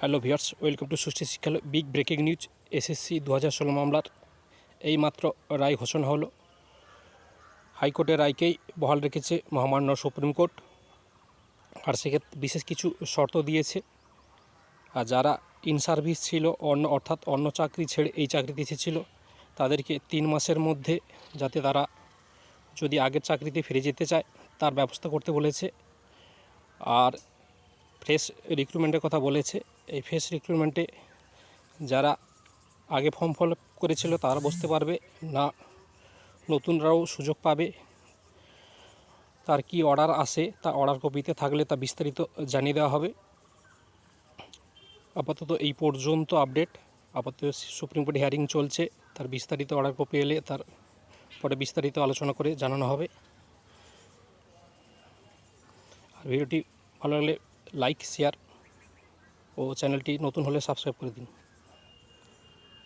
Hello viewers, welcome to Sushthi Shikshalaya big breaking news, SSC দু হাজার ষোলো মামলার। এইমাত্র রায় ঘোষণা হলো। হাইকোর্টের রায়কেই বহাল রেখেছে মহামান্য সুপ্রিম কোর্ট। আর সেক্ষেত্রে বিশেষ কিছু শর্ত দিয়েছে। আর যারা ইন সার্ভিস ছিল, অন্য অর্থাৎ অন্য চাকরি ছেড়ে এই চাকরিতে এসেছিল তাদেরকে তিন মাসের মধ্যে যাতে তারা যদি আগের চাকরিতে ফিরে যেতে চায়, তার ব্যবস্থা করতে বলেছে। আর ফ্রেশ রিক্রুটমেন্টের কথা বলেছে। এই ফ্রেশ রিক্রুটমেন্টে যারা আগে ফর্ম ফল করেছিল তারা বসতে পারবে না, নতুনরাও সুযোগ পাবে। তার কি অর্ডার আসে তা অর্ডার কপিতে থাকলে তা বিস্তারিত জানিয়ে দেওয়া হবে। আপাতত এই পর্যন্ত আপডেট আপাতত সুপ্রিম কোর্টে হিয়ারিং চলছে, তার বিস্তারিত অর্ডার কপি এলে তার পরে বিস্তারিত আলোচনা করে জানানো হবে। আর ভিডিওটি ভালো লাগলে লাইক শেয়ার ও চ্যানেলটি নতুন হলে সাবস্ক্রাইব করে দিন।